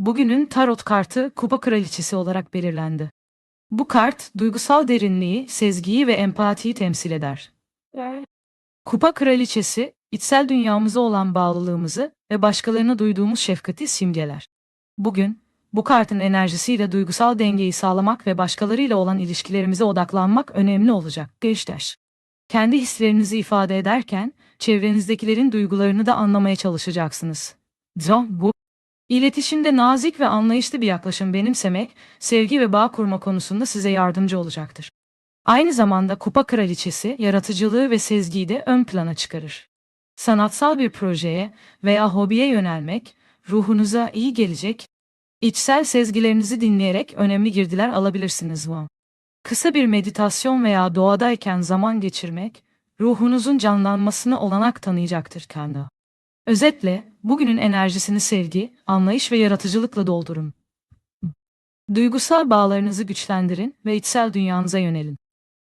Bugünün tarot kartı Kupa Kraliçesi olarak belirlendi. Bu kart duygusal derinliği, sezgiyi ve empatiyi temsil eder. Kupa Kraliçesi, içsel dünyamıza olan bağlılığımızı ve başkalarına duyduğumuz şefkati simgeler. Bugün, bu kartın enerjisiyle duygusal dengeyi sağlamak ve başkalarıyla olan ilişkilerimize odaklanmak önemli olacak. Gençler. Kendi hislerinizi ifade ederken, çevrenizdekilerin duygularını da anlamaya çalışacaksınız. John, bu İletişimde nazik ve anlayışlı bir yaklaşım benimsemek, sevgi ve bağ kurma konusunda size yardımcı olacaktır. Aynı zamanda Kupa Kraliçesi, yaratıcılığı ve sezgiyi de ön plana çıkarır. Sanatsal bir projeye veya hobiye yönelmek, ruhunuza iyi gelecek, içsel sezgilerinizi dinleyerek önemli girdiler alabilirsiniz bu. Kısa bir meditasyon veya doğadayken zaman geçirmek, ruhunuzun canlanmasına olanak tanıyacaktır kendi. Özetle, bugünün enerjisini sevgi, anlayış ve yaratıcılıkla doldurun. Duygusal bağlarınızı güçlendirin ve içsel dünyanıza yönelin.